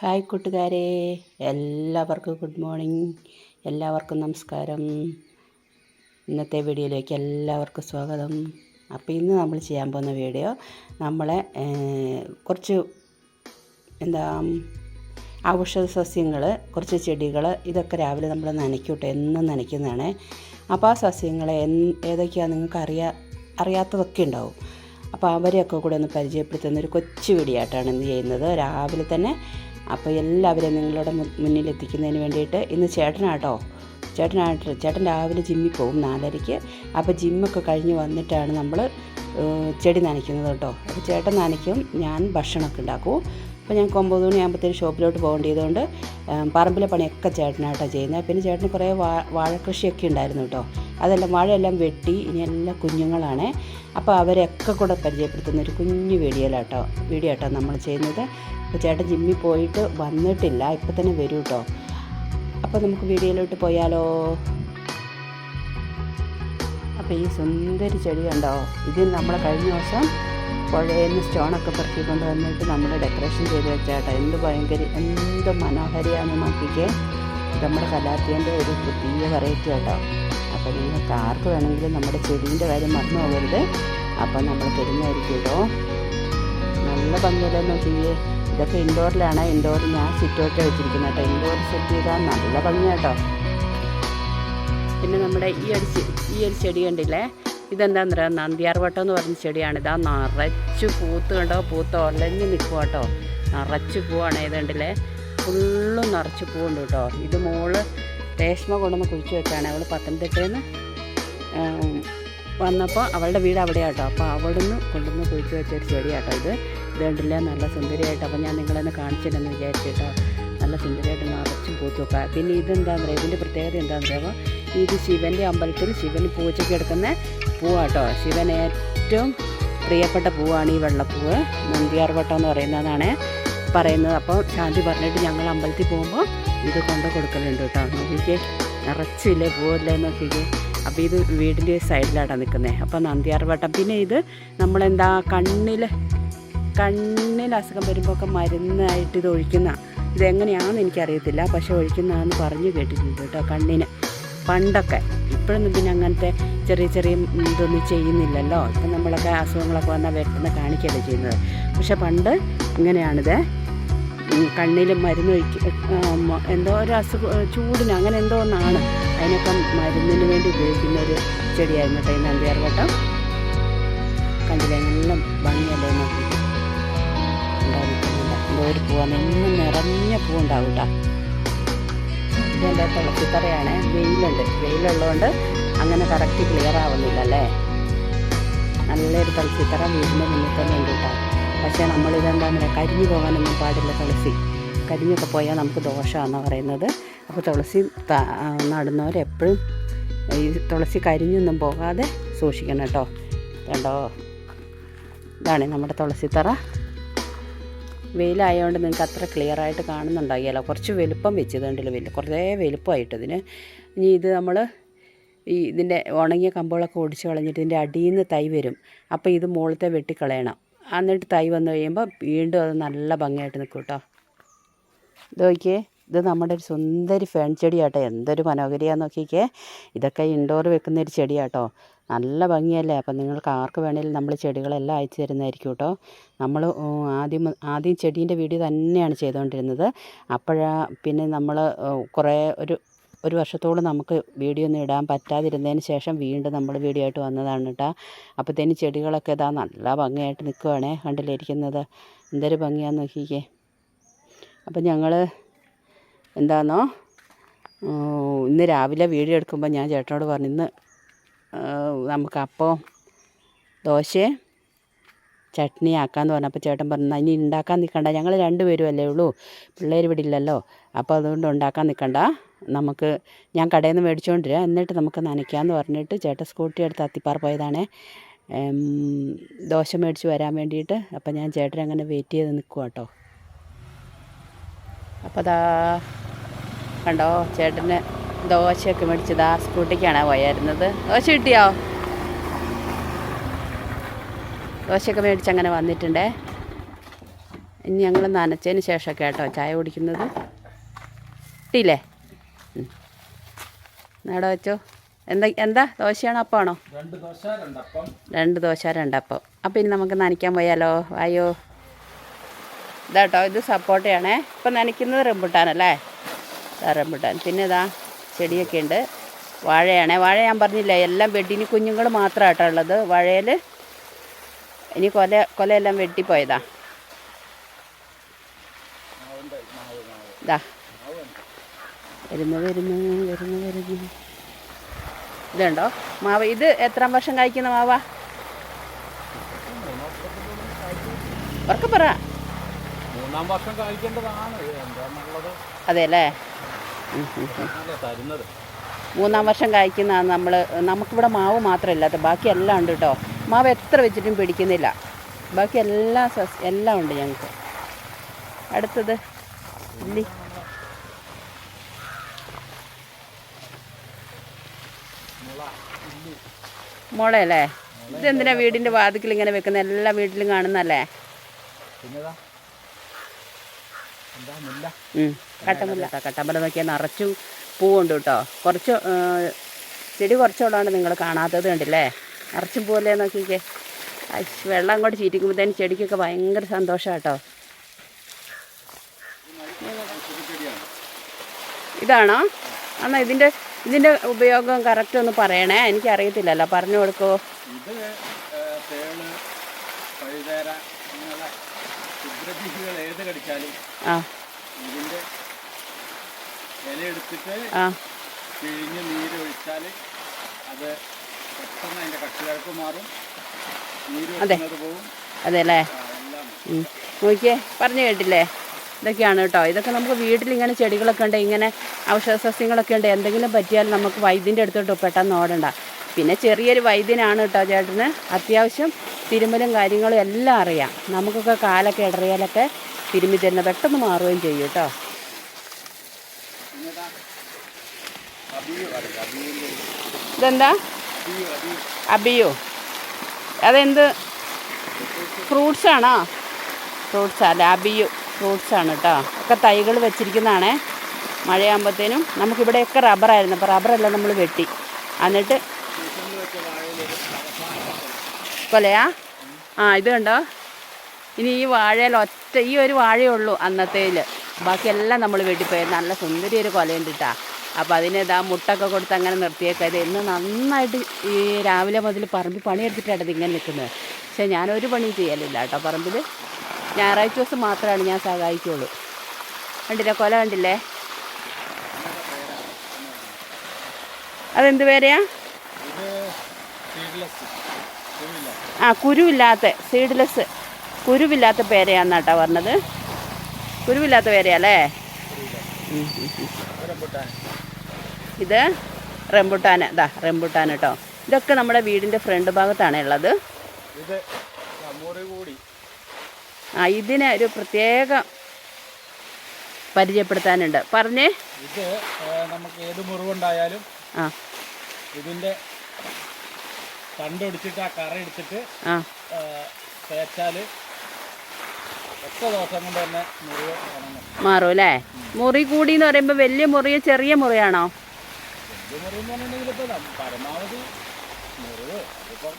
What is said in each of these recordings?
Hi കൂട്ടുകാരെ എല്ലാവർക്കും good morning എല്ലാവർക്കും നമസ്കാരം. ഇന്നത്തെ വീഡിയോയിലേക്ക് എല്ലാവർക്കും സ്വാഗതം. അപ്പോൾ ഇന്ന് നമ്മൾ ചെയ്യാൻ പോകുന്ന വീഡിയോ നമ്മളെ കുറച്ച് എന്താ ഔഷധ സസ്യങ്ങൾ കുറച്ച് ചെടികൾ ഇതൊക്കെ രാവിലെ നമ്മൾ നനയ്ക്കൂട്ടെ എന്നും നനയ്ക്കുന്നതാണ്. അപ്പോൾ ആ സസ്യങ്ങളെ ഏതൊക്കെയാണ് നിങ്ങൾക്ക് അറിയാ അറിയാത്തതൊക്കെ ഉണ്ടാവും. അപ്പോൾ അവരെയൊക്കെ കൂടെ ഒന്ന് പരിചയപ്പെടുത്തുന്ന ഒരു കൊച്ചു വീഡിയോ ഇന്ന് ചെയ്യുന്നത്. രാവിലെ തന്നെ അപ്പോൾ എല്ലാവരെയും നിങ്ങളുടെ മുന്നിൽ എത്തിക്കുന്നതിന് വേണ്ടിയിട്ട് ഇന്ന് ചേട്ടനാട്ടോ. ചേട്ടനായിട്ട് ചേട്ടൻ രാവിലെ ജിമ്മിൽ പോകും നാലരയ്ക്ക്. അപ്പോൾ ജിമ്മൊക്കെ കഴിഞ്ഞ് വന്നിട്ടാണ് നമ്മൾ ചെടി നനയ്ക്കുന്നത് കേട്ടോ. അപ്പോൾ ചേട്ടൻ നനയ്ക്കും ഞാൻ ഭക്ഷണമൊക്കെ ഉണ്ടാക്കും. അപ്പോൾ ഞങ്ങൾക്ക് ഒമ്പത് മണിയാകുമ്പോഴത്തേക്ക് ഷോപ്പിലോട്ട് പോകേണ്ടതുകൊണ്ട് പറമ്പിലെ പണിയൊക്കെ ചേട്ടനായിട്ടാണ് ചെയ്യുന്നത്. പിന്നെ ചേട്ടന് കുറേ വാ വാഴക്കൃഷിയൊക്കെ ഉണ്ടായിരുന്നു കേട്ടോ. അതെല്ലാം വാഴയെല്ലാം വെട്ടി ഇനി എല്ലാ കുഞ്ഞുങ്ങളാണ്. അപ്പോൾ അവരെയൊക്കെ കൂടെ പരിചയപ്പെടുത്തുന്ന ഒരു കുഞ്ഞു വീഡിയോയിലാട്ടോ വീഡിയോ ആട്ടോ നമ്മൾ ചെയ്യുന്നത്. അപ്പോൾ ചേട്ടൻ ജിമ്മിൽ പോയിട്ട് വന്നിട്ടില്ല ഇപ്പം തന്നെ വരൂ കേട്ടോ അപ്പോൾ നമുക്ക് വീഡിയോയിലോട്ട് പോയാലോ? അപ്പോൾ ഈ സുന്ദരി ചെടി കണ്ടോ? ഇത് നമ്മൾ കഴിഞ്ഞ ദിവസം പുഴയിൽ നിന്ന് സ്റ്റോണൊക്കെ പെറുക്കി കൊണ്ട് വന്നിട്ട് നമ്മൾ ഡെക്കറേഷൻ ചെയ്ത് വെച്ചാട്ടോ. എന്ത് ഭയങ്കര എന്ത് മനോഹരിയാണെന്ന് നോക്കിക്കേ. നമ്മുടെ കലാത്തിന്റെ ഒരു പുതിയ വെറൈറ്റി കേട്ടോ അപ്പോൾ നിങ്ങൾക്ക് ആർക്ക് വേണമെങ്കിലും നമ്മുടെ ചെടീന്റെ കാര്യം മറന്നു പോകരുത്. അപ്പം നമ്മൾ തരുന്നതായിരിക്കും കേട്ടോ നല്ല ഭംഗിയല്ലേ നോക്കിയേ. ഇതൊക്കെ ഇൻഡോറിലാണ്. ഇൻഡോറിൽ ഞാൻ സിറ്റൗട്ട് വെച്ചിരിക്കുന്നത് കേട്ടോ. ഇൻഡോർ സെറ്റ് ചെയ്താൽ നല്ല ഭംഗിയാട്ടോ പിന്നെ നമ്മുടെ ഈ ഒരു ഈ ഒരു ചെടി കണ്ടില്ലേ? ഇതെന്താന്ന് പറയുക നന്ദിയാർവട്ടം എന്ന് പറഞ്ഞ ചെടിയാണ്. ഇതാ നിറച്ച് പൂത്ത് കണ്ടോ? പൂത്ത് ഒലഞ്ഞ് നിൽക്കുക കേട്ടോ. നിറച്ച് പൂവാണ്. ഇത് കണ്ടില്ലേ? ഫുള്ളും നിറച്ച് പൂവുണ്ട് കേട്ടോ. ഇത് മോൾ രേഷ്മ കൊണ്ടുവന്ന് കുഴിച്ച് വെച്ചാണ് അവൾ പത്തനംതിട്ടയിൽ നിന്ന് വന്നപ്പോൾ അവളുടെ വീട് അവിടെയാട്ടോ. അപ്പോൾ അവിടുന്ന് കൊണ്ടുവന്ന് കുഴിച്ച് വെച്ച ഒരു ചെടിയാട്ടോ ഇത്. ഇത് കണ്ടില്ല? നല്ല സുന്ദരിയായിട്ട്. അപ്പോൾ ഞാൻ നിങ്ങളെന്ന് കാണിച്ചില്ലെന്ന് വിചാരിച്ചിട്ടോ. നല്ല സുന്ദരിയായിട്ട് നിറച്ചും പൂത്ത് വെക്കുക പിന്നെ ഇതെന്താണെന്ന് പറയുക ഇതിന്റെ പ്രത്യേകത എന്താണെന്ന് പറയുമ്പോൾ ഇത് ശിവന്റെ അമ്പലത്തിൽ ശിവന് പൂജയ്ക്ക് എടുക്കുന്ന പൂവാട്ടോ. ശിവൻ ഏറ്റവും പ്രിയപ്പെട്ട പൂവാണ് ഈ വെള്ളപ്പൂവ്. നന്ദിയാർവട്ടം എന്ന് പറയുന്നതാണ് പറയുന്നത്. അപ്പോൾ ശാന്തി പറഞ്ഞിട്ട് ഞങ്ങൾ അമ്പലത്തിൽ പോകുമ്പോൾ ഇത് കൊണ്ട് കൊടുക്കലുണ്ട് കേട്ടോ. നോക്കിക്കേ നിറച്ചില്ലേ പോവല്ലേ നോക്കിക്കേ. അപ്പോൾ ഇത് വീടിന്റെ സൈഡിലാണ് നിൽക്കുന്നത് അപ്പോൾ നന്ദിയാർവട്ടം പിന്നെ ഇത് നമ്മളെന്താ കണ്ണിൽ കണ്ണിൽ അസുഖം വരുമ്പോൾ ഒക്കെ മരുന്നായിട്ട് ഇത് ഒഴിക്കുന്ന. ഇതെങ്ങനെയാണെന്ന് എനിക്കറിയത്തില്ല. പക്ഷെ ഒഴിക്കുന്നതെന്ന് പറഞ്ഞു കേട്ടിട്ടുണ്ട് കേട്ടോ കണ്ണിന്. പണ്ടൊക്കെ. ഇപ്പോഴൊന്നും പിന്നെ അങ്ങനത്തെ ചെറിയ ചെറിയ ഇതൊന്നും ചെയ്യുന്നില്ലല്ലോ. ഇപ്പം നമ്മളൊക്കെ അസുഖങ്ങളൊക്കെ വന്നാൽ വെട്ടെന്ന് കാണിക്കുകയല്ലേ ചെയ്യുന്നത്. പക്ഷെ പണ്ട് ഇങ്ങനെയാണിത്. കണ്ണിൽ മരുന്ന് ഒഴിക്ക എന്തോ ഒരു അസുഖം ചൂടിന് അങ്ങനെ എന്തോ ഒന്നാണ്. അതിനൊക്കെ മരുന്നിന് വേണ്ടി ഉപയോഗിക്കുന്ന ഒരു ചെടിയായിരുന്നു കേട്ടോ ഈ നന്ദിയാർവട്ടം കണ്ടില്ലേ? നല്ല ഭംഗിയല്ലേ നോക്കി. ഉണ്ടായിരിക്കുന്നില്ല എന്തോ ഒരു പൂവാണ് നിറഞ്ഞ പൂവുണ്ടാവും കേട്ടോ. എന്റെ തുളസിത്തറയാണ് വെയിലുണ്ട്. വെയിലുള്ളതുകൊണ്ട് അങ്ങനെ കറക്റ്റ് ക്ലിയർ ആവുന്നില്ല അല്ലേ നല്ലൊരു തുളസിത്തറ വീടിന്റെ മുന്നിൽ തന്നെ ഉണ്ട് കേട്ടോ. പക്ഷേ നമ്മളിതെന്താ കരിഞ്ഞു പോകാനൊന്നും പാടില്ല തുളസി. കരിഞ്ഞൊക്കെ പോയാൽ നമുക്ക് ദോഷമാണെന്നാണ് പറയുന്നത്. അപ്പോൾ തുളസി നടുന്നവരെപ്പോഴും ഈ തുളസി കരിഞ്ഞൊന്നും പോകാതെ സൂക്ഷിക്കണം കേട്ടോ. കണ്ടോ? ഇതാണ് നമ്മുടെ തുളസിത്തറ വെയിലായതുകൊണ്ട് നിങ്ങൾക്ക് അത്ര ക്ലിയർ ആയിട്ട് കാണുന്നുണ്ടാകില്ല. കുറച്ച് വലുപ്പം വെച്ചത് കണ്ടില്ല വലിയ. കുറേ വലുപ്പമായിട്ട് ഇതിന്. ഇനി ഇത് നമ്മൾ ഈ ഇതിന്റെ ഉണങ്ങിയ കമ്പുകളൊക്കെ ഒടിച്ച് കളഞ്ഞിട്ട് ഇതിന്റെ അടിയിൽ നിന്ന് തൈ വരും. അപ്പോൾ ഇത് മുകളിലത്തെ വെട്ടിക്കളയണം. എന്നിട്ട് തൈ വന്നു കഴിയുമ്പോൾ വീണ്ടും അത് നല്ല ഭംഗിയായിട്ട് നിൽക്കും കേട്ടോ ഇത് നോക്കിയേ ഇത് നമ്മുടെ ഒരു സുന്ദരി ഫേൺ ചെടിയാട്ടോ. എന്തൊരു മനോഹരിയാന്ന് നോക്കിക്കേ. ഇതൊക്കെ ഇൻഡോർ വെക്കുന്ന ഒരു ചെടിയാട്ടോ. നല്ല ഭംഗിയല്ലേ? അപ്പം നിങ്ങൾക്ക് ആർക്ക് വേണേലും നമ്മൾ ചെടികളെല്ലാം അയച്ചു തരുന്നതായിരിക്കും കേട്ടോ നമ്മൾ ആദ്യം ആദ്യം ചെടീന്റെ വീഡിയോ തന്നെയാണ് ചെയ്തുകൊണ്ടിരുന്നത് അപ്പോഴാ പിന്നെ നമ്മൾ കുറേ ഒരു ഒരു വർഷത്തോളം നമുക്ക് വീഡിയോ ഒന്നും ഇടാൻ പറ്റാതിരുന്നതിന് ശേഷം വീണ്ടും നമ്മൾ വീഡിയോ ആയിട്ട് വന്നതാണ് കേട്ടോ അപ്പോഴത്തേന് ചെടികളൊക്കെ ഇതാ നല്ല ഭംഗിയായിട്ട് നിൽക്കുവാണേ കണ്ടിലിരിക്കുന്നത് എന്തൊരു ഭംഗിയാന്ന് നോക്കിക്കേ. അപ്പം ഞങ്ങൾ എന്താന്നോ? ഇന്ന് രാവിലെ വീഡിയോ എടുക്കുമ്പോൾ ഞാൻ ചേട്ടനോട് പറഞ്ഞു ഇന്ന് നമുക്ക് അപ്പോൾ ദോശയും ചട്നി ആക്കാമെന്ന് പറഞ്ഞപ്പോൾ ചേട്ടൻ പറഞ്ഞു "എന്നാ ഇനി ഉണ്ടാക്കാൻ നിൽക്കണ്ട ഞങ്ങൾ രണ്ടുപേരും അല്ലേ ഉള്ളൂ പിള്ളേർ ഇല്ലല്ലോ അപ്പോൾ അതുകൊണ്ട് ഉണ്ടാക്കാൻ നിൽക്കണ്ട നമുക്ക് ഞാൻ കടയിൽ നിന്ന് മേടിച്ചുകൊണ്ടിരാം എന്നിട്ട് നമുക്ക് നനയ്ക്കാമെന്ന് പറഞ്ഞിട്ട് ചേട്ടൻ സ്കൂട്ടി എടുത്ത് അത്തിപ്പാറ പോയതാണേ. ദോശ മേടിച്ച് വരാൻ വേണ്ടിയിട്ട് അപ്പം ഞാൻ ചേട്ടൻ അങ്ങനെ വെയിറ്റ് ചെയ്ത് നിൽക്കുക കേട്ടോ അപ്പോൾ ദാ കണ്ടോ ചേട്ടന് ദോശയൊക്കെ മേടിച്ചതാ സ്കൂട്ടിക്കാണ് പോയായിരുന്നത് ദോശ കിട്ടിയോ? ദോശയൊക്കെ മേടിച്ച് അങ്ങനെ വന്നിട്ടുണ്ടേ. ഇനി ഞങ്ങൾ നനച്ചതിന് ശേഷമൊക്കെ കേട്ടോ ചായ കുടിക്കുന്നത്. കിട്ടിയില്ലേ നേടെ വെച്ചോ? എന്താ എന്താ? ദോശയാണോ അപ്പമാണോ? രണ്ട് ദോശ രണ്ടപ്പം. അപ്പം ഇനി നമുക്ക് നനയ്ക്കാൻ പോയാലോ? വായോ. ഇതാട്ടോ ഇത് സപ്പോർട്ടയാണേ. ഇപ്പം നനയ്ക്കുന്നത് റംബുട്ടാനല്ലേ? റംബുട്ടാൻ. പിന്നെ ഇതാ ചെടിയൊക്കെ ഉണ്ട്. വാഴയാണേ. വാഴ ഞാൻ പറഞ്ഞില്ല എല്ലാം വെഡിന് കുഞ്ഞുങ്ങൾ മാത്രമായിട്ടാണ് ഉള്ളത്. വാഴയിൽ ഇനി കൊല കൊലയെല്ലാം വെട്ടിപ്പോയതാ. ഇതാ വരുന്നു വരുന്നു വരുന്നു വരുന്നു. ഇതുണ്ടോ? മാവ് ഇത് എത്ര വർഷം കഴിക്കുന്ന മാവാ? ഉറക്കെ പറ. മൂന്നാം വർഷം കഴിക്കേണ്ടതാണ് അതെ അല്ലേ. തരുന്നത്. മൂന്നാം വർഷം കായ്ക്കുന്നതാണ് നമ്മൾ നമുക്കിവിടെ മാവ് മാത്രമല്ലാത്ത ബാക്കി എല്ലാം ഉണ്ട് കേട്ടോ മാവ് എത്ര വെച്ചിട്ടും പിടിക്കുന്നില്ല. ബാക്കി എല്ലാ സസ് എല്ലാം ഉണ്ട് ഞങ്ങൾക്ക്. അടുത്തത് ഇല്ലി മുളയല്ലേ ഇതെന്തിനാ വീടിന്റെ വാതിക്കൽ ഇങ്ങനെ വെക്കുന്ന? എല്ലാ വീട്ടിലും കാണുന്നല്ലേ കട്ടമുല്ല. കട്ടമ്പല നോക്കിയാൽ നിറച്ചും പൂവുണ്ട് കേട്ടോ. കുറച്ച് ചെടി കുറച്ചുള്ളതാണ് നിങ്ങൾ കാണാത്തത് കണ്ടില്ലേ? നിറച്ചും പൂവല്ലേ നോക്കിക്കേ. വെള്ളം അങ്ങോട്ട് ചീറ്റിക്കുമ്പോഴത്തേന് ചെടിക്കൊക്കെ ഭയങ്കര സന്തോഷം കേട്ടോ. ഇതാണോ? എന്നാൽ ഇതിന്റെ ഇതിന്റെ ഉപയോഗം കറക്റ്റ് ഒന്ന് പറയണേ. എനിക്കറിയത്തില്ലല്ലോ. പറഞ്ഞു കൊടുക്കുമോ ഇത് ആ. പിഴിഞ്ഞ് അത് പെട്ടെന്ന് അതിന്റെ മാറും. അതെ. അല്ലേ. നോക്കിയേ പറഞ്ഞു കേട്ടില്ലേ? ഇതൊക്കെയാണ് കേട്ടോ. ഇതൊക്കെ നമുക്ക് വീട്ടിൽ ഇങ്ങനെ ചെടികളൊക്കെ ഉണ്ട് ഇങ്ങനെ ഔഷധ സസ്യങ്ങളൊക്കെ ഉണ്ട്. എന്തെങ്കിലും പറ്റിയാൽ നമുക്ക് വൈദ്യന്റെ അടുത്തോട്ട് പെട്ടെന്ന് ഓടണ്ട. പിന്നെ ചെറിയൊരു വൈദ്യനാണ് കേട്ടോ ചേട്ടന്. അത്യാവശ്യം തിരുമലും കാര്യങ്ങളും എല്ലാം അറിയാം. നമുക്കൊക്കെ കാലൊക്കെ ഇടറിയാലൊക്കെ തിരുമ്മി തരുന്ന പെട്ടെന്ന് മാറുകയും ചെയ്യും കേട്ടോ പിന്നെതാ അബിയു അറിയാം അബിയുവിന്റെ ഇതെന്താ? അബിയു. അതെന്ത്? ഫ്രൂട്ട്സ് ആണോ ഫ്രൂട്ട്സ് അല്ല അബിയു ഫ്രൂട്ട്സ് ആണ് കേട്ടോ. ഒക്കെ തൈകൾ വെച്ചിരിക്കുന്നതാണേ. മഴയാകുമ്പോഴത്തേനും നമുക്കിവിടെയൊക്കെ റബ്ബറായിരുന്നു. അപ്പോൾ റബ്ബറെല്ലാം നമ്മൾ വെട്ടി. എന്നിട്ട് കൊലയാ? ആ ഇത് കണ്ടോ? ഇനി ഈ വാഴയിൽ ഒറ്റ ഈ ഒരു വാഴയേ ഉള്ളൂ അന്നത്തേൽ ബാക്കിയെല്ലാം നമ്മൾ വെട്ടിപ്പോയി. നല്ല സുന്ദരി ഒരു കൊലയുണ്ട് കേട്ടോ. അപ്പോൾ അതിന് ഇതാ മുട്ടൊക്കെ കൊടുത്ത് അങ്ങനെ നിർത്തിയേക്കാം ഇത് ഇന്ന് നന്നായിട്ട് ഈ രാവിലെ മുതൽ പറമ്പിൽ പണിയെടുത്തിട്ടാണ് ഇങ്ങനെ നിൽക്കുന്നത്. പക്ഷേ ഞാനൊരു പണി ചെയ്യലില്ല കേട്ടോ പറമ്പിൽ ഞായറാഴ്ച ദിവസം മാത്രമാണ് ഞാൻ സഹായിക്കുള്ളൂ. കണ്ടില്ലേ? കൊല കണ്ടില്ലേ? അതെന്ത് പേരെയാ? ആ കുരുവില്ലാത്ത സീഡ്ലെസ് കുരുവില്ലാത്ത പേരയാന്ന് കേട്ടോ പറഞ്ഞത്. കുരുവില്ലാത്ത പേരയല്ലേ ഇത് റംബുട്ടാൻ ഇതാ റംബുട്ടാൻ കേട്ടോ. ഇതൊക്കെ നമ്മുടെ വീടിന്റെ ഫ്രണ്ട് ഭാഗത്താണ് ഉള്ളത്. ആ ഇതിന് ഒരു പ്രത്യേക പരിചയപ്പെടുത്താനുണ്ട്. പറഞ്ഞേ. ഇത് നമുക്ക് ഏത് മുറിവുണ്ടായാലും ആ. ഇതിന്റെ തണ്ടൊടിച്ചിട്ട് ആ കറ എടുത്തിട്ട് ആ. തേച്ചാൽ ഒറ്റ ദിവസം കൊണ്ട് തന്നെ മുറിവ് മാറും അല്ലേ മുറി കൂടി എന്ന് പറയുമ്പോൾ വലിയ മുറിയോ ചെറിയ മുറിയാണോ? എന്ന് പറഞ്ഞിട്ടുണ്ടെങ്കിൽ ഇപ്പോൾ പരമാവധി മുറിവ്. ഇപ്പം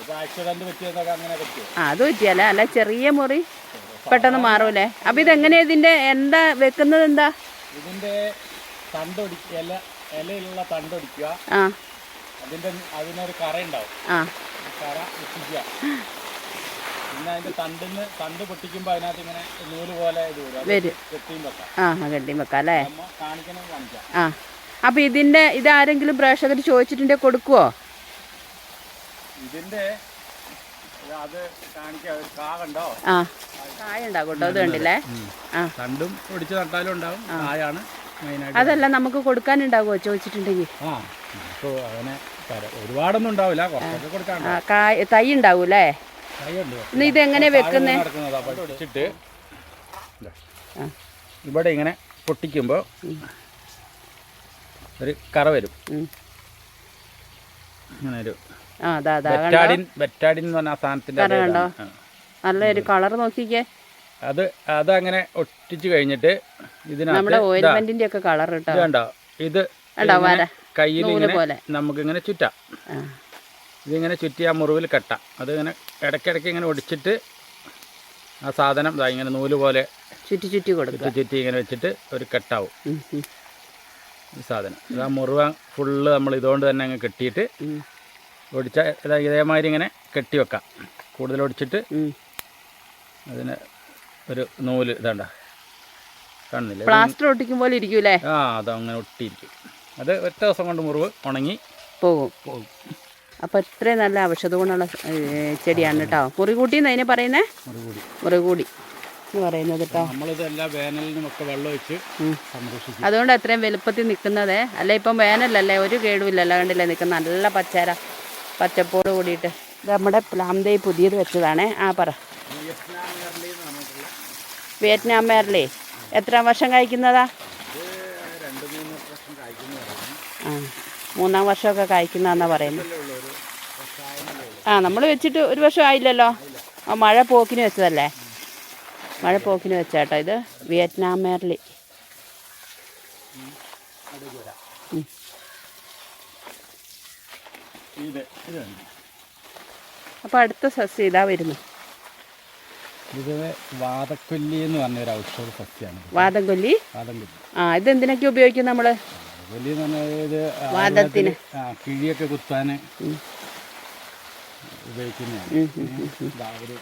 ഇത് ആക്സിഡന്റ് പറ്റിയതൊക്കെ അങ്ങനെ പറ്റും ആ അത് പറ്റിയല്ലേ? അല്ല ചെറിയ മുറി പെട്ടെന്ന് മാറൂലേ? അപ്പം ഇതെങ്ങനെയാ ഇതിന്റെ എന്താ വെക്കുന്നത് എന്താ? ഇതിന്റെ തണ്ടൊടിക്കുക ഇല ഇലയിലുള്ള തണ്ടൊടിക്കുക. ആ. അതിന്റെ അതിനൊരു കറ ഉണ്ടാവും. ആ. കറ വെച്ചിക്കുക പിന്നെ അതിന്റെ തണ്ടിന്ന് തണ്ട് പൊട്ടിക്കുമ്പോൾ അതിനകത്ത് ഇങ്ങനെ നൂൽ പോലെ ഇത് വരും. കെട്ടിയും വെക്കാം. ആ കെട്ടിയും വെക്കാം അല്ലേ? കാണിക്കണം കാണിക്കാം. ആ. അപ്പം ഇതിന്റെ ഇതാരെങ്കിലും പ്രേക്ഷകർ ചോദിച്ചിട്ടുണ്ടെങ്കിൽ കൊടുക്കുവോ? ഇതിന്റെ ഇത് അത് കാണിക്കാം. ഒരു കാ കണ്ടോ ആ. കായ ഉണ്ടാകും കേട്ടോ അത് കണ്ടില്ലേ? ആ. തണ്ടും ഒടിച്ച് നട്ടാലും ഉണ്ടാവും കായാണ് അതല്ല നമുക്ക് കൊടുക്കാനുണ്ടാകുമോ ചോദിച്ചിട്ടുണ്ടെങ്കിൽ ആ. ഇപ്പോൾ അങ്ങനെ തരാം ഒരുപാടൊന്നും ഉണ്ടാവില്ല. കുറച്ചൊക്കെ കായ തൈ ഉണ്ടാവൂലേ ഇത് എങ്ങനെ വെക്കുന്നേ? അപ്പോൾ ഇതാ. ഇവിടെ ഇങ്ങനെ പൊട്ടിക്കുമ്പോൾ ഒരു കറ വരും. അങ്ങനെ ഒരു അതാ അതാ ബെറ്റാഡിൻ ബെറ്റാഡിൻ എന്ന് പറഞ്ഞ കറ കണ്ടോ? നല്ലൊരു കളർ നോക്കിക്കേ. അത് അത് അങ്ങനെ ഒട്ടിച്ച് കഴിഞ്ഞിട്ട് ഇതിനകത്ത് ഓയിൽമെന്റിന്റെ ഒക്കെ കളർ കേട്ടോ. ഇത് കയ്യിൽ ഇങ്ങനെ പോലെ. നമുക്കിങ്ങനെ ചുറ്റാം. ഇതിങ്ങനെ ചുറ്റി ആ മുറിവിൽ കെട്ടാം. അതിങ്ങനെ ഇടയ്ക്കിടയ്ക്ക് ഇങ്ങനെ ഒടിച്ചിട്ട് ആ സാധനം ഇങ്ങനെ നൂൽ പോലെ ചുറ്റി ചുറ്റി കൊടുക്കും ചുറ്റി ചുറ്റി ഇങ്ങനെ വെച്ചിട്ട് ഒരു കെട്ടാവും. ഈ സാധനം. ഇത് ആ മുറിവ ഫുള്ള് നമ്മൾ ഇതുകൊണ്ട് തന്നെ അങ്ങ് കെട്ടിയിട്ട് ഒടിച്ച ഇതാ ഇതേമാതിരി ഇങ്ങനെ കെട്ടി വെക്കാം. കൂടുതൽ ഒടിച്ചിട്ട്. അതിന് ഒരു നൂൽ ഇതാണ്ട. കാണുന്നില്ല? പ്ലാസ്റ്റർ ഒട്ടിക്കും പോലെ ഇരിക്കൂലേ ആ അതങ്ങനെ ഒട്ടിയിരിക്കും. അത് ഒറ്റ ദിവസം കൊണ്ട് മുറിവ് ഉണങ്ങി പോകും. പോകും. അപ്പോൾ ഇത്രയും നല്ല ഔഷധ ഗുണമുള്ള ചെടിയാണ് കേട്ടോ. മുറികൂട്ടി എന്നതിനെ പറയുന്നത് പറയുന്നേ? മുറിവ് കൂടി. മുറികൂടി എന്ന് പറയുന്നത് കേട്ടോ അതുകൊണ്ട് അത്രയും വലുപ്പത്തിൽ നിൽക്കുന്നത്. അല്ല ഇപ്പം വേനലല്ലേ ഒരു കേടുമില്ലല്ലോ. കണ്ടില്ലേ നിൽക്കുന്ന നല്ല പച്ചര പച്ചപ്പോട് കൂടിയിട്ട്. ഇത് നമ്മുടെ പ്ലാന്തേ പുതിയത് വെച്ചതാണേ. ആ പറ. വിയറ്റ്നാം മേർലേ. എത്ര വർഷം കഴിക്കുന്നതാ ആ മൂന്നാം വർഷമൊക്കെ കഴിക്കുന്നതാന്നാ പറയുന്നത്. ആ നമ്മൾ വെച്ചിട്ട് ഒരു വർഷം ആയില്ലല്ലോ. ആ മഴ പോക്കിന് വെച്ചതല്ലേ? മഴ പോക്കിന് വെച്ചാട്ടോ. ഇത് വിയറ്റ്നാം മേർലി. ഇത് ഇത് അപ്പോൾ അടുത്ത സസ്യം ഇതാ വരുന്നു. ഇത് വാതക്കൊല്ലി എന്ന് പറഞ്ഞ ഒരു ഔഷധ സസ്യമാണ് വാദം കൊല്ലി വാതംകൊല്ലി. ആ ഇതെന്തിനൊക്കെ ഉപയോഗിക്കും നമ്മൾ കൊല്ലി എന്ന് പറഞ്ഞാൽ ഇത് വാതത്തിന്. ആ കിഴിയൊക്കെ കുത്താൻ. ഉപയോഗിക്കുന്നതാണ്.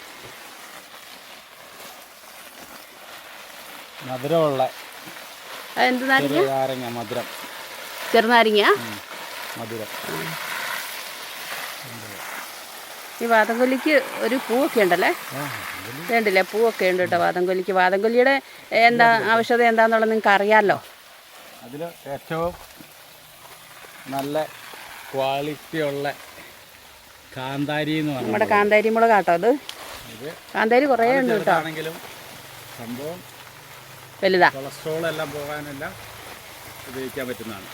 മധുരമുള്ള അതെന്ത് നാരങ്ങ? ചെറിയ നാരങ്ങ മധുരം. ചെറുനാരങ്ങ? മധുരം. ഈ വാതംകൊല്ലിക്ക് ഒരു പൂവൊക്കെ ഉണ്ടല്ലേ? വേണ്ടില്ലേ? പൂവൊക്കെ ഉണ്ട് കേട്ടോ വാതംകൊല്ലിക്ക് വാതംകൊല്ലിയുടെ എന്താ ആവശ്യത എന്താണെന്നുള്ളത് നിങ്ങൾക്ക് അറിയാമല്ലോ അതിൽ ഏറ്റവും നല്ല ക്വാളിറ്റി ഉള്ള കാന്താരി എന്ന് നമ്മുടെ കാന്താരി മുളകാട്ടോ കേട്ടോ അത് കാന്താരി കുറേ ഉണ്ട് കേട്ടോ. ആണെങ്കിലും സംഭവം വലുതാ. കൊളസ്ട്രോൾ എല്ലാം പോകാനെല്ലാം ഉപയോഗിക്കാൻ പറ്റുന്നതാണ്.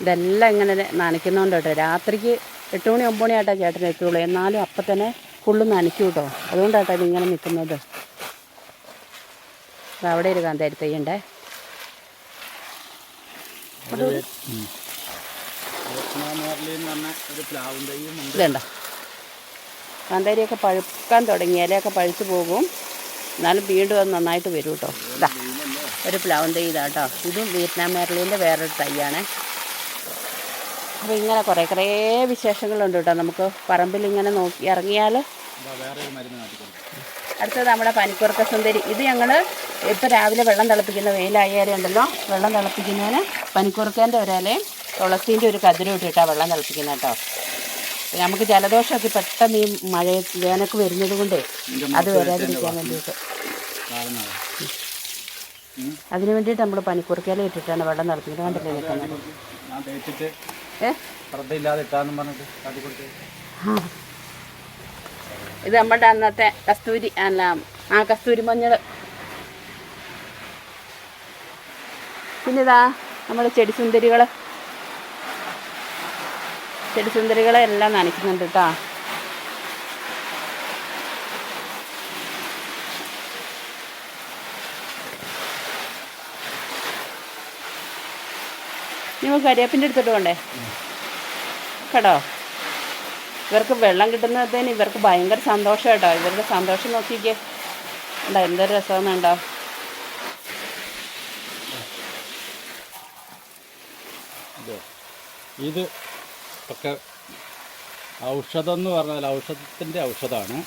ഇതെല്ലാം ഇങ്ങനെ നനയ്ക്കുന്നതുകൊണ്ട് കേട്ടോ. രാത്രിക്ക് എട്ട് മണി ഒമ്പത് മണി ചേട്ടൻ എത്തുള്ളൂ. എന്നാലും അപ്പം തന്നെ ഫുള്ള് നനയ്ക്കും കേട്ടോ. അതുകൊണ്ടാട്ടോ ഇതിങ്ങനെ ഇങ്ങനെ നിൽക്കുന്നത് അവിടെ ഒരു കാന്താരി തൈയുണ്ടേ. ഒരു വേ- ഉം. വിയറ്റ്നാം മോർലി എന്ന് പറഞ്ഞ ഒരു പ്ലാവും തൈയും ഉണ്ട്. ഇതുണ്ടോ? കാന്താരിയൊക്കെ പഴുക്കാൻ തുടങ്ങി ഇലയൊക്കെ പഴുത്ത് പോകും. എന്നാലും വീണ്ടും അത് നന്നായിട്ട് വരും കേട്ടോ ഇതാ ഒരു പ്ലവൻ തൈ ഇതാ കേട്ടോ ഇതും വിയറ്റ്നാം മേർലിന്റെ വേറൊരു തൈയാണ്. അപ്പോൾ ഇങ്ങനെ കുറേ കുറേ വിശേഷങ്ങളുണ്ട് കേട്ടോ നമുക്ക് പറമ്പിൽ ഇങ്ങനെ നോക്കി ഇറങ്ങിയാൽ അടുത്തത് നമ്മുടെ പനിക്കുറക്ക സുന്ദരി. ഇത് ഞങ്ങൾ ഇപ്പോൾ രാവിലെ വെള്ളം തിളപ്പിക്കുന്ന വെയിലായാലും ഉണ്ടല്ലോ. വെള്ളം തിളപ്പിക്കുന്നതിന് പനിക്കുറുക്കേന്റെ ഒരലയും തുളസീന്റെ ഒരു കതിരും ഇട്ടിട്ടാണ് വെള്ളം തിളപ്പിക്കുന്നത് കേട്ടോ നമുക്ക് ജലദോഷമൊക്കെ പെട്ടെന്ന് ഈ മഴ വേനൊക്കെ വരുന്നത് കൊണ്ട് അത് വരാതിരിക്കാൻ വേണ്ടിയിട്ട്. അതിനു വേണ്ടിയിട്ട് നമ്മൾ പനിക്കുറുക്കേല ഇട്ടിട്ടാണ് വെള്ളം തിളപ്പിക്കുന്നത്. കണ്ടില്ലേ നിൽക്കുന്നത് ഇത് നമ്മുടെ അന്നത്തെ കസ്തൂരി അല്ല ആ കസ്തൂരി മഞ്ഞൾ പിന്നെ ഇതാ നമ്മുടെ ചെടി സുന്ദരികൾ ചെടി സുന്ദരികളെ എല്ലാം നനയ്ക്കുന്നുണ്ട് കേട്ടോ നിങ്ങൾ കരിയാപ്പിന്റെ എടുത്തിട്ട് പോണ്ടേ? കേട്ടോ? ഇവർക്ക് വെള്ളം കിട്ടുന്നതിന് ഇവർക്ക് ഭയങ്കര സന്തോഷം കേട്ടോ. ഇവരുടെ സന്തോഷം നോക്കിക്കേ. ഉണ്ടോ എന്തൊരു രസമെന്നുണ്ടോ ഇത് ഒക്കെ ഔഷധം എന്ന് പറഞ്ഞാൽ ഔഷധത്തിന്റെ ഔഷധമാണ്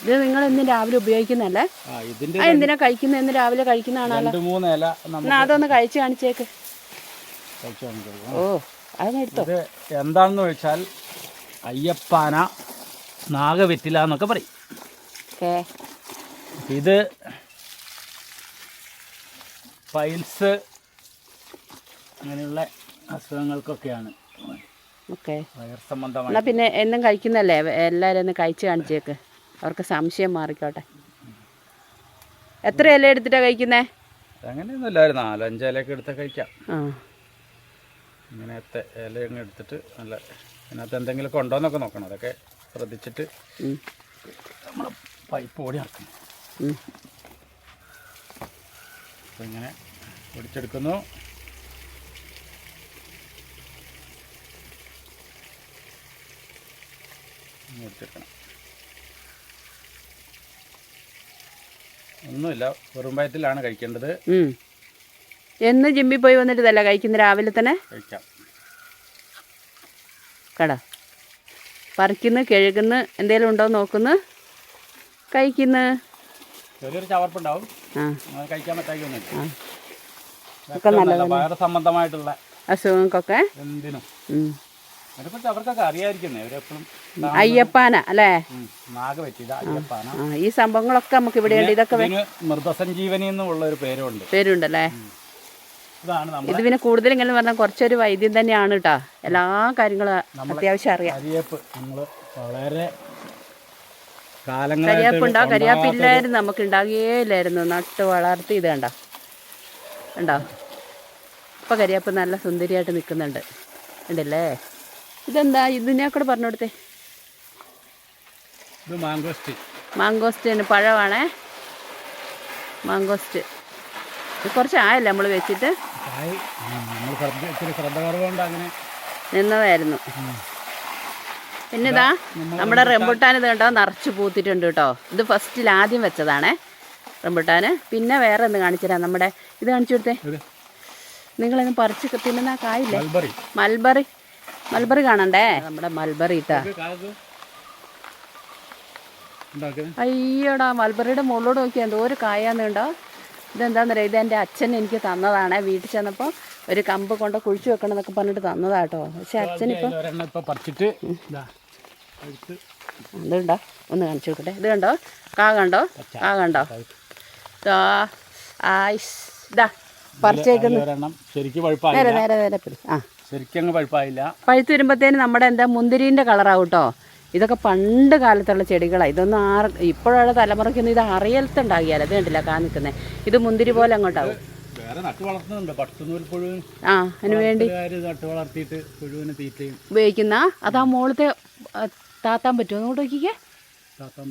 ഇത് നിങ്ങൾ ഇന്ന് രാവിലെ ഉപയോഗിക്കുന്നല്ലേ ആ ഇതിന്റെ ആ എന്തിനാ കഴിക്കുന്നത് ഇന്ന് രാവിലെ കഴിക്കുന്നതാണല്ലോ. രണ്ട് മൂന്ന് ഇല എന്നാ അതൊന്ന് കഴിച്ച് കാണിച്ചേക്ക്. കഴിച്ചു കാണിക്കാം ഓ അതങ്ങ് എടുത്തോ. ഇത് എന്താണെന്ന് വെച്ചാൽ അയ്യപ്പാന നാഗവെറ്റില എന്നൊക്കെ പറയും. ഓക്കേ. ഇത് പൈൽസ് അങ്ങനെയുള്ള അസുഖങ്ങൾക്കൊക്കെയാണ്. ഓക്കെ. എന്നാൽ പിന്നെ എന്നും കഴിക്കുന്നല്ലേ? എല്ലാവരും ഒന്ന് കഴിച്ച് കാണിച്ചേക്ക്. അവർക്ക് സംശയം മാറിക്കോട്ടെ. എത്ര ഇല എടുത്തിട്ടാ കഴിക്കുന്നേ? അങ്ങനെയൊന്നുമില്ല ഒരു നാലഞ്ച് ഇലയൊക്കെ എടുത്ത് കഴിക്കാം. ഇങ്ങനത്തെ ഇല എടുത്തിട്ട് നല്ല അതിനകത്ത് എന്തെങ്കിലും കൊണ്ടോന്നൊക്കെ നോക്കണം. അതൊക്കെ ശ്രദ്ധിച്ചിട്ട് നമ്മൾ പൈപ്പ് ഓടി നടക്കുന്നു അപ്പം ഇങ്ങനെ ഒടിച്ചെടുക്കുന്നു ഇങ്ങനെ ഒടിച്ചെടുക്കണം ഒന്നുമില്ല വെറും വയറ്റിലാണ് കഴിക്കേണ്ടത്. എന്ന് ജിമ്മിൽ പോയി വന്നിട്ട് ഇതല്ല കഴിക്കുന്ന രാവിലെ തന്നെ? കഴിക്കാം. കട. പറിക്കുന്നു കിഴകുന്നു എന്തെങ്കിലും ഉണ്ടോ നോക്കുന്നു. കഴിക്കുന്നു. ചെറിയൊരു ചവർപ്പുണ്ടാവും. കഴിക്കാൻ പറ്റാക്കൊന്നുമില്ല വയറ് സംബന്ധമായിട്ടുള്ള അസുഖങ്ങൾക്കൊക്കെ? എന്തിനും. അതിനെക്കുറിച്ച് അവർക്കൊക്കെ അറിയാതിരിക്കുന്നേ അവരെപ്പോഴും അയ്യപ്പാന അല്ലേ? അയ്യപ്പാന. ഈ സംഭവങ്ങളൊക്കെ നമുക്ക് ഇവിടെയുണ്ട് ഇതൊക്കെ വേ- ഇതിന് മൃതസഞ്ജീവനി എന്നുള്ള ഒരു പേരുണ്ട് പേരുണ്ടല്ലേ ഇത് പിന്നെ കൂടുതൽ ഇങ്ങനെ പറഞ്ഞാൽ കുറച്ചൊരു വൈദ്യം തന്നെയാണ് കേട്ടോ എല്ലാ കാര്യങ്ങളും അത്യാവശ്യം അറിയാം. കരിയേപ്പ് നമ്മൾ വളരെ കരിയാപ്പുണ്ടോ? കരിയാപ്പ് ഇല്ലായിരുന്നു നമുക്ക് ഉണ്ടാകുകയേ ഇല്ലായിരുന്നു നട്ട് വളർത്തി ഇത് കണ്ടോ? ഉണ്ടോ ഇപ്പൊ കരിയാപ്പ് നല്ല സുന്ദരിയായിട്ട് നിൽക്കുന്നുണ്ട്. ഉണ്ടല്ലേ ഇതെന്താ? ഇതിനെ കൂടെ പറഞ്ഞു കൊടുത്തേ. മാങ്കോസ്റ്റ് മാങ്കോസ്റ്റി മാങ്കോസ്റ്റിന് പഴമാണേ. മാങ്കോസ്റ്റ് കുറച്ച് ആയല്ലേ നമ്മൾ വെച്ചിട്ട്? നിന്നതായിരുന്നു. പിന്നെ ഇതാ നമ്മുടെ റെമ്പുട്ടാൻ ഇത് കണ്ടോ? നിറച്ച് പൂത്തിട്ടുണ്ട് കേട്ടോ. ഇത് ഫസ്റ്റിൽ ആദ്യം വെച്ചതാണേ റെമ്പുട്ടാന് പിന്നെ വേറെ ഒന്ന് കാണിച്ചു തരാം. നമ്മുടെ ഇത് കാണിച്ചു കൊടുത്തേ. നിങ്ങളൊന്ന് പറിച്ച് തിന്നുന്ന ആ കായില്ലേ മൽബറി. മൽബറി. മൽബറി കാണണ്ടേ? നമ്മുടെ മൽബറി ഇട്ടാ അയ്യോടാ മൽബറിയുടെ മുകളിലോട് നോക്കിയാൽ എന്തോ ഒരു കായാന്ന് കണ്ടോ? ഇതെന്താണെന്നറിയാം ഇത് എന്റെ അച്ഛൻ എനിക്ക് തന്നതാണ്. വീട്ടിൽ ചെന്നപ്പോൾ ഒരു കമ്പ് കൊണ്ട് കുഴിച്ചു വെക്കണം എന്നൊക്കെ പറഞ്ഞിട്ട് തന്നതാട്ടോ. പക്ഷെ അച്ഛനിപ്പം ഒരെണ്ണം ഇപ്പൊ പറിച്ചിട്ട് കണ്ടോ? ഒന്ന് കാണിച്ചു നോക്കട്ടെ ഇത് കണ്ടോ? കാ കണ്ടോ? കാ കണ്ടോ? ദാ ആയിസ് ഇതാ പറിച്ചേക്കുന്നു. നേരെ നേരെ നേരെ പിടി. ആ. ശരിക്കും അങ്ങ് പഴുപ്പായില്ല. പഴുത്ത് വരുമ്പോഴത്തേന് നമ്മുടെ എന്താ മുന്തിരീന്റെ കളറാവും കേട്ടോ ഇതൊക്കെ പണ്ട് കാലത്തുള്ള ചെടികളാണ് ഇതൊന്നും ആർ ഇപ്പോഴുള്ള തലമുറയ്ക്കൊന്നും ഇത് അറിയത്തുണ്ടാകിയാലോ അത് കണ്ടില്ല കാ നിൽക്കുന്നത് ഇത് മുന്തിരി പോലെ അങ്ങോട്ടാവും. ആ അതിന് വേണ്ടി. ഉപയോഗിക്കുന്ന? അതാ മോളത്തെ താത്താൻ പറ്റുമോ? അങ്ങോട്ട് നോക്കിക്കേ.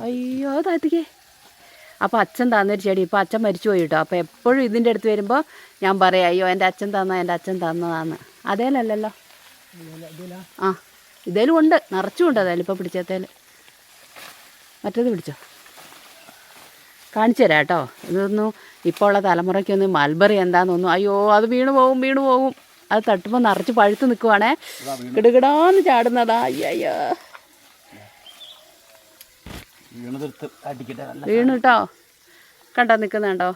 അയ്യോ താത്തിക്കേ. അപ്പോൾ അച്ഛൻ തന്നൊരു ചെടി. ഇപ്പോൾ അച്ഛൻ മരിച്ചു പോയിട്ടോ അപ്പോൾ എപ്പോഴും ഇതിന്റെ അടുത്ത് വരുമ്പോൾ ഞാൻ പറയാം അയ്യോ എന്റെ അച്ഛൻ തന്ന എന്റെ അച്ഛൻ തന്നതാന്ന്. അതേലല്ലല്ലോ. ആ ഇതേലും ഉണ്ട്. നിറച്ചും ഉണ്ട് അതേലും ഇപ്പോൾ പിടിച്ചേത്തേൽ മറ്റേത് പിടിച്ചോ? കാണിച്ചു തരാം കേട്ടോ ഇതൊന്നും ഇപ്പോൾ ഉള്ള തലമുറയ്ക്കൊന്നും മൽബറി എന്താണെന്നൊന്നും അയ്യോ അത് വീണ് പോകും വീണ് പോകും അത് തട്ടുമ്പോൾ നിറച്ച് പഴുത്ത് നിൽക്കുവാണേ കിടുകിടാന്ന് ചാടുന്നതാ. അയ്യോ വീണു കേട്ടോ കണ്ടോ നിൽക്കുന്നുണ്ടോ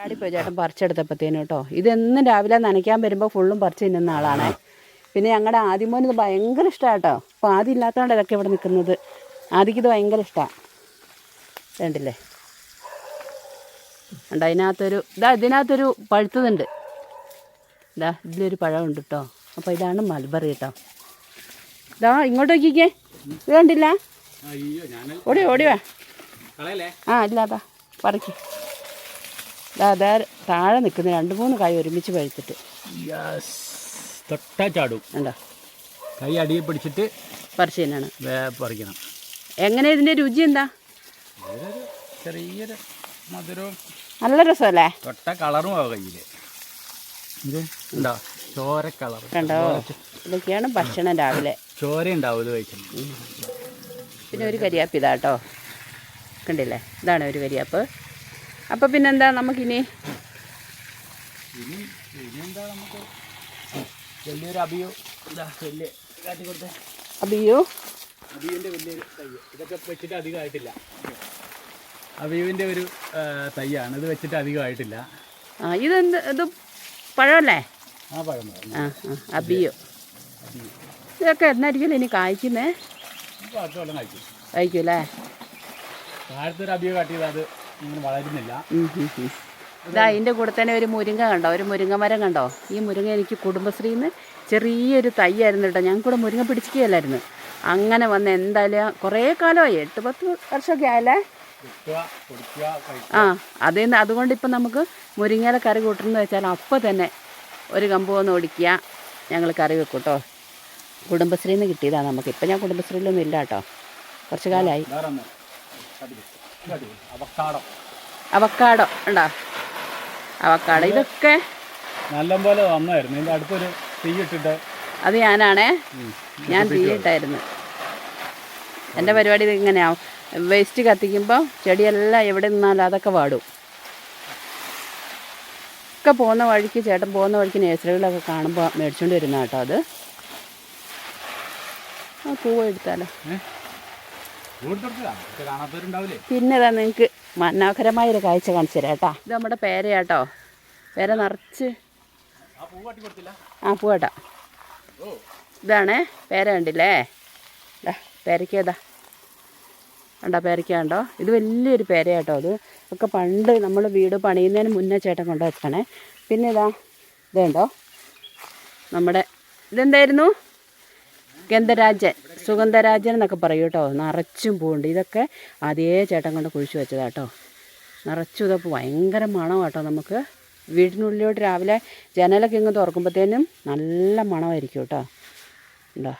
ചാടിപ്പോയി ചേട്ടൻ പറിച്ചെടുത്തപ്പോഴത്തേനും കേട്ടോ. ഇതെന്നും രാവിലെ നനയ്ക്കാൻ വരുമ്പോൾ ഫുള്ളും പറിച്ച് തിന്നുന്ന ആളാണ്. പിന്നെ ഞങ്ങളുടെ ആദിമോന് ഇത് ഭയങ്കര ഇഷ്ടമാണ് കേട്ടോ. അപ്പോൾ ആദ്യം ഇല്ലാത്തതുകൊണ്ട് ഇതൊക്കെ ഇവിടെ നിൽക്കുന്നത് ആദ്യക്ക് ഇത് ഭയങ്കര ഇഷ്ടമാണ് വേണ്ടില്ലേ ഉണ്ട് അതിനകത്തൊരു ഇതാ ഇതിനകത്തൊരു പഴുത്തതുണ്ട്. ഇതാ ഇതിലൊരു പഴമുണ്ട് കേട്ടോ അപ്പോൾ ഇതാണ് മൽബറി കേട്ടോ ഇതാ ഇങ്ങോട്ട് നോക്കിക്കേ. ഇത് കണ്ടില്ല? ഓടി ഓടി വാ. ആ ഇല്ലാതാ. പറിക്ക്. അതാ താഴെ നിൽക്കുന്ന രണ്ട് മൂന്ന് കായ് ഒരുമിച്ച് പഴുത്തിട്ട്. തൊട്ടാ ചാടും. ഉണ്ടോ കൈ അടിയിൽ പിടിച്ചിട്ട് പറിച്ചതിനാണ് പറിക്കണം. എങ്ങനെ ഇതിന്റെ രുചി എന്താ? ചെറിയൊരു മധുരവും നല്ല രസമല്ലേ? തൊട്ട കളറും ആ കയ്യിൽ ഇത് ഉണ്ടോ ചോര കളർ കണ്ടോ? ഇതൊക്കെയാണ് ഭക്ഷണം രാവിലെ. ചോര ഉണ്ടാവും ഇത് കഴിക്കുന്നത് പിന്നെ ഒരു കരിയാപ്പ് ഇതാട്ടോ കണ്ടില്ലേ? ഇതാണ് ഒരു കരിയാപ്പ്. അപ്പോൾ പിന്നെന്താ നമുക്കിനി അബിയോ. അബിയുവിന്റെ ഒരു തയ്യാണ് ഇത് വെച്ചിട്ട് അധികമായിട്ടില്ല ആ ഇതെന്ത് ഇത് പഴമല്ലേ? ആ പഴം. പഴം ആ ആ അബിയോ. ഇതൊക്കെ എന്നായിരിക്കും ഇനി കായ്ക്കുന്നേ? കായ്ക്കും വെള്ളം കഴിക്കും കഴിക്കും അല്ലേ താഴത്തെ ഒരു അബിയോ കാട്ടിയത് അത് വളരുന്നില്ല. ഇതാ ഇതിന്റെ കൂടെ തന്നെ ഒരു മുരിങ്ങ കണ്ടോ? ഒരു മുരിങ്ങ മരം കണ്ടോ? ഈ മുരിങ്ങ എനിക്ക് കുടുംബശ്രീയിൽ നിന്ന് ചെറിയൊരു തൈയായിരുന്നു കേട്ടോ. ഞങ്ങൾക്കൂടെ മുരിങ്ങ പിടിച്ചിക്കുകയല്ലായിരുന്നു അങ്ങനെ വന്ന് എന്തായാലും കുറേ കാലമായി. എട്ട് പത്ത് വർഷമൊക്കെ ആയല്ലേ? ആ അതിൽ നിന്ന് അതുകൊണ്ട് ഇപ്പം നമുക്ക് മുരിങ്ങയില കറി കൂട്ടണമെന്ന് വെച്ചാൽ അപ്പോൾ തന്നെ ഒരു കമ്പ് വന്ന് ഒടിക്കുക. ഞങ്ങൾ കറി വെക്കും കേട്ടോ. കുടുംബശ്രീയിൽ നിന്ന് കിട്ടിയതാണ് നമുക്ക്. ഇപ്പം ഞാൻ കുടുംബശ്രീയിലൊന്നും ഇല്ല കേട്ടോ. കുറച്ച് കാലമായി. അവക്കാടം. ഉണ്ടോ? അവക്കാടോ. ഇതൊക്കെ നല്ലപോലെ വന്നായിരുന്നു. ഇതിന്റെ അടുത്തൊരു തീ ഇട്ടിട്ട് അത് ഞാനാണേ. ഞാൻ തീയിട്ടായിരുന്നു എന്റെ പരിപാടി ഇങ്ങനെയാവും വേസ്റ്റ് കത്തിക്കുമ്പോൾ ചെടിയെല്ലാം എവിടെ നിന്നാലും അതൊക്കെ വാടും. ഒക്കെ പോകുന്ന വഴിക്ക് ചേട്ടൻ പോകുന്ന വഴിക്ക് നേഴ്സറികളൊക്കെ കാണുമ്പോൾ മേടിച്ചുകൊണ്ട് വരുന്ന കേട്ടോ അത്. ആ പൂവ് എടുത്താലോ? കൂടുതലാ കാണാത്തവരുണ്ടാവില്ലേ? പിന്നെ ഇതാ നിങ്ങൾക്ക് മനോഹരമായൊരു കാഴ്ച കാണിച്ചു തരാം കേട്ടോ. ഇത് നമ്മുടെ പേരയാട്ടോ. പേര നിറച്ച് ആ പൂവേട്ടാ ഇതാണേ പേര കണ്ടില്ലേ? ഇതാ പേരയ്ക്ക ഇതാ. കണ്ടോ പേരയ്ക്ക കണ്ടോ? ഇത് വലിയൊരു പേരയാട്ടോ അത് ഒക്കെ പണ്ട് നമ്മൾ വീട് പണിയുന്നതിന് മുന്നേ ചേട്ടൻ കൊണ്ടു വെച്ചണേ പിന്നെ ഇതാ ഇതുണ്ടോ? നമ്മുടെ ഇതെന്തായിരുന്നു? ഗന്ധരാജൻ. സുഗന്ധരാജൻ എന്നൊക്കെ പറയും കേട്ടോ. നിറച്ചും പൂണ്ട് ഇതൊക്കെ അതേ ചേട്ടൻ കൊണ്ട് കുഴിച്ചു വെച്ചതാട്ടോ നിറച്ചും ഇതൊക്കെ ഭയങ്കര മണമാട്ടോ നമുക്ക്. വീടിനുള്ളിലോട്ട് രാവിലെ ജനലൊക്കെ ഇങ്ങ് തുറക്കുമ്പോഴത്തേനും നല്ല മണമായിരിക്കും കേട്ടോ. ഉണ്ടോ?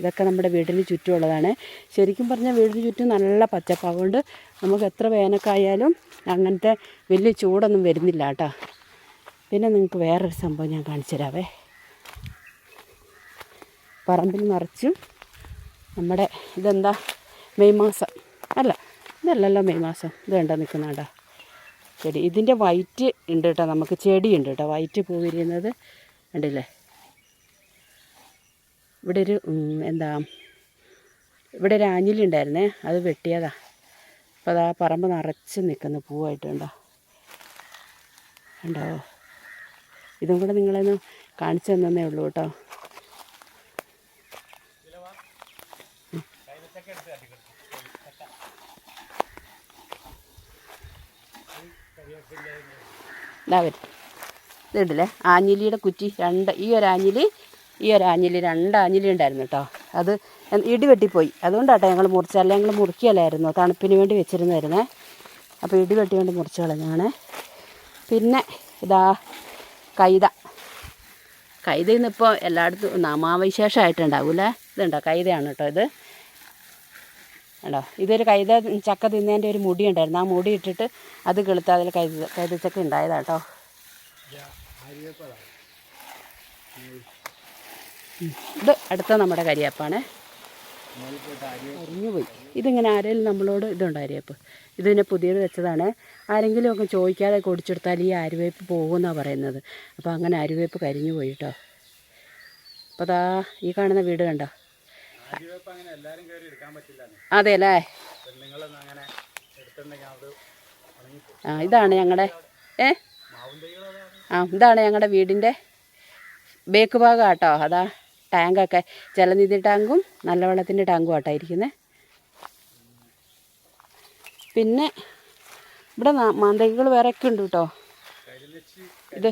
ഇതൊക്കെ നമ്മുടെ വീടിന് ചുറ്റുമുള്ളതാണ്. ശരിക്കും പറഞ്ഞാൽ വീടിന് ചുറ്റും നല്ല പച്ചപ്പ്. അതുകൊണ്ട് നമുക്ക് എത്ര വേനൽക്കായാലും അങ്ങനത്തെ വലിയ ചൂടൊന്നും വരുന്നില്ല കേട്ടോ. പിന്നെ നിങ്ങൾക്ക് വേറൊരു സംഭവം ഞാൻ കാണിച്ചു തരാവേ. പറമ്പിൽ നിറച്ചും നമ്മുടെ ഇതെന്താ? മെയ് മാസം. അല്ല ഇതല്ലല്ലോ മെയ് മാസം. ഇത് വേണ്ട നിൽക്കുന്നുണ്ടോ ചെടി. ഇതിന്റെ വൈറ്റ് ഉണ്ട് കേട്ടോ. നമുക്ക് ചെടി ഉണ്ട് കേട്ടോ. വൈറ്റ് പൂ വിരിയുന്നത് കണ്ടില്ലേ? ഇവിടെ ഒരു എന്താ ഇവിടെ ഒരു ആഞ്ഞിലുണ്ടായിരുന്നേ അത് വെട്ടിയതാ. അപ്പോൾ അതാ പറമ്പ് നിറച്ച് നിൽക്കുന്ന പൂവായിട്ടുണ്ടോ ഉണ്ടോ ഇതും കൂടെ നിങ്ങളെന്ന് കാണിച്ചു തന്നേ ഉള്ളൂ കേട്ടോ. ഇതാ ഇതുണ്ടല്ലേ ആഞ്ഞിലിയുടെ കുറ്റി രണ്ട് ഈ ഒരു ആഞ്ഞിലി ഈ ഒരു ആഞ്ഞിലി രണ്ട് ആഞ്ഞിലി ഉണ്ടായിരുന്നു കേട്ടോ അത് ഇടി വെട്ടിപ്പോയി. അതുകൊണ്ടാട്ടോ ഞങ്ങൾ മുറിച്ചല്ല ഞങ്ങൾ മുറിക്കുകയല്ലായിരുന്നു തണുപ്പിന് വേണ്ടി വെച്ചിരുന്നായിരുന്നേ. അപ്പോൾ ഇടി വെട്ടി കൊണ്ട് മുറിച്ച് കളഞ്ഞാണ്. പിന്നെ ഇതാ കൈത. കൈത ഇന്നിപ്പോൾ എല്ലായിടത്തും നാമാവിശേഷമായിട്ടുണ്ടാവില്ലേ ഇതുണ്ടോ കൈതയാണ് കേട്ടോ ഇത്? ഉണ്ടോ ഇതൊരു കൈത ചക്ക തിന്നതിന്റെ ഒരു മുടി ഉണ്ടായിരുന്നു. ആ മുടി ഇട്ടിട്ട് അത് കെളുത്ത അതിൽ കൈത കൈതച്ചക്ക ഉണ്ടായതാട്ടോ ഇത് അടുത്ത നമ്മുടെ കരിയപ്പാണ്. അരിഞ്ഞുപോയി. ഇതിങ്ങനെ ആരെങ്കിലും നമ്മളോട് ഇതുണ്ട് അരിയപ്പ്? ഇതിനെ പുതിയത് വെച്ചതാണ്. ആരെങ്കിലും ഒക്കെ ചോദിക്കാതെ കുടിച്ചെടുത്താൽ ഈ അരിവേപ്പ് പോകുമെന്നാണ് പറയുന്നത്. അപ്പോൾ അങ്ങനെ അരിവേപ്പ് കരിഞ്ഞു പോയി കേട്ടോ. അപ്പോൾ ഈ കാണുന്ന വീട് കണ്ടോ? അതെ അല്ലേ ആ ഇതാണ് ഞങ്ങളുടെ ഏ? ആ ഇതാണ് ഞങ്ങളുടെ വീടിന്റെ ബേക്ക് ഭാഗം കേട്ടോ അതാ ടാങ്കൊക്കെ. ജലനിധി ടാങ്കും നല്ല വെള്ളത്തിന്റെ ടാങ്കും ആട്ടോ ഇരിക്കുന്നത് പിന്നെ ഇവിടെ മാന്തൈകൾ വേറെ ഒക്കെ ഉണ്ട് കേട്ടോ. ഇത്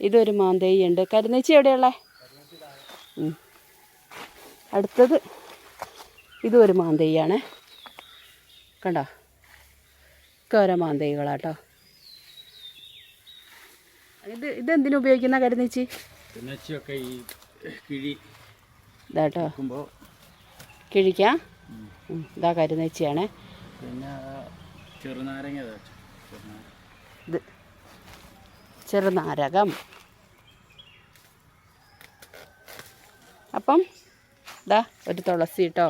ഇതൊരു മാന്തൈ ഉണ്ട് കരുന്നേച്ചി എവിടെയുള്ളേ. അടുത്തത് ഇതും ഒരു മാന്തൈയാണ് കണ്ടോ? ഒക്കെ ഓരോ മാന്തൈകളാട്ടോ. ഇത് ഇതെന്തിനു ഉപയോഗിക്കുന്ന കരുന്നേച്ചി ഈ കിഴി ഇതാട്ടോ. കിഴിക്കാം? ഇതാ കരിനെച്ചിയാണ് പിന്നെ ചെറുനാരങ്ങ. ഇത് ചെറുനാരകം. അപ്പം ഇതാ ഒരു തുളസി കേട്ടോ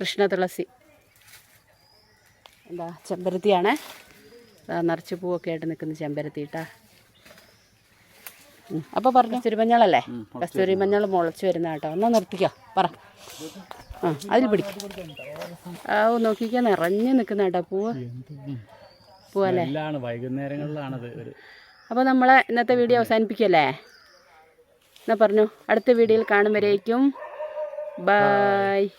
കൃഷ്ണ തുളസി. എന്താ ചെമ്പരത്തിയാണ്. നിറച്ച് പൂവൊക്കെ ആയിട്ട് നിൽക്കുന്ന ചെമ്പരത്തി കേട്ടാ അപ്പോൾ പറഞ്ഞു കസ്തൂരി മഞ്ഞളല്ലേ? കസ്തൂരി മഞ്ഞൾ. മുളച്ച് വരുന്ന കേട്ടോ. എന്നാൽ നിർത്തിക്കോ പറ. ആ അതിൽ പിടിക്കും ആ ഓ നോക്കിക്കാൻ നിറഞ്ഞു നിൽക്കുന്ന കേട്ടോ പൂവ്. പൂവല്ലേ? വൈകുന്നേരങ്ങളിലാണത് അപ്പോൾ നമ്മളെ ഇന്നത്തെ വീഡിയോ അവസാനിപ്പിക്കല്ലേ? എന്നാ പറഞ്ഞു അടുത്ത വീഡിയോയിൽ കാണും വരേക്കും. Bye. Bye.